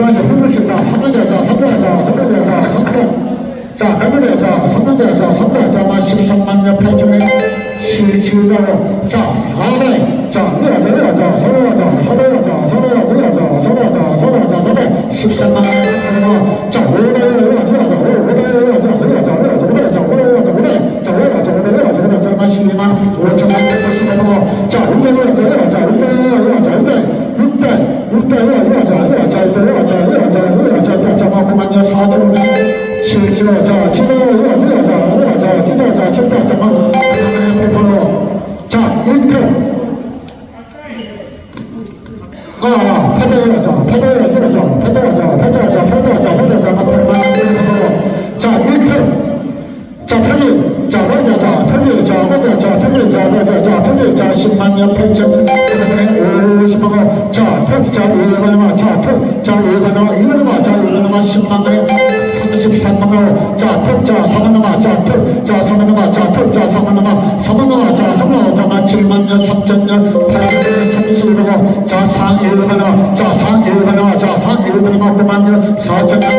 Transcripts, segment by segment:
다시 후불치사 3년대사 3년대사 3년대사 3년 자, 해물대사 3년대사 3년대사 13만년 8천에 77로 자, 4배 자, 이어서 이어서 서로여서 서로여서 서로여서 이어서 서로여서 서로여서 서로 13만년 8천에 자, 5배 이어서 이어서 5배 이어서 이어서 이어서 이어서 5배 이어서 5배 이어서 5배 자, 5배 이어서 5배 이어서 5배 이어서 12만 5천만 185고 자, 6배 이어서 이어서 6배 이어서 6 자, 치명을 자, 자, 자, 반응하자, 이렇게. 아, 패배야, 자, 패배야, 자, 패배야, 자, 패배야, 자, 패배야, 자, 패배야, 자, 패배야, 자, 이렇게. 자, 패배, 자, 패배, 자, 패배, 자, 패배, 10만 원. 자, 13번으로 자, 턱, 자, 3번 넘어, 자, 턱, 자, 3번 넘어, 자, 턱, 자, 3번 넘어, 3번 넘어, 자, 3번 넘어, 자, 7만 년, 3천 년, 8만 년, 31번, 자, 상 1번 넘어, 자, 상 1번 넘어, 자, 상 1번 넘어, 9만 년, 4천 년,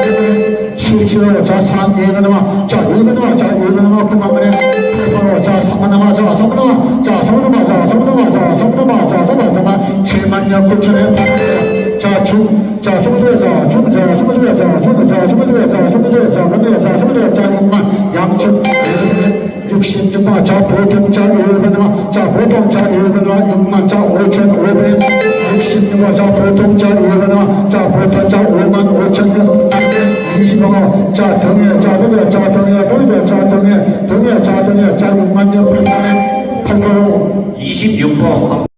7월, 자, 상 1번 넘어, 자, 1번 넘어, 자, 1번 넘어, 9만 년, 8번, 자, 3번 넘어, 자, 3번 넘어, 자, 3번 넘어, 자, 3번 넘어, 자, 3번 넘어, 자, 3번 넘어, 7만 년, 9천 년, 자, 22여자, 중, 자, 22여자, 중, 자, 22여자, 22여자, 원여자, 22여자, 인만, 양측, 66만, 자, 보통자, 1분과, 자, 보통자, 1분과, 인만, 자, 5,500, 66만, 자, 보통자, 1분과, 자, 보통자, 5만, 5천, 20만, 자, 등에, 자, 등에, 자, 등에, 등에, 자, 등에, 등에, 자, 등에, 자, 6만, 8천, 8천, 26번.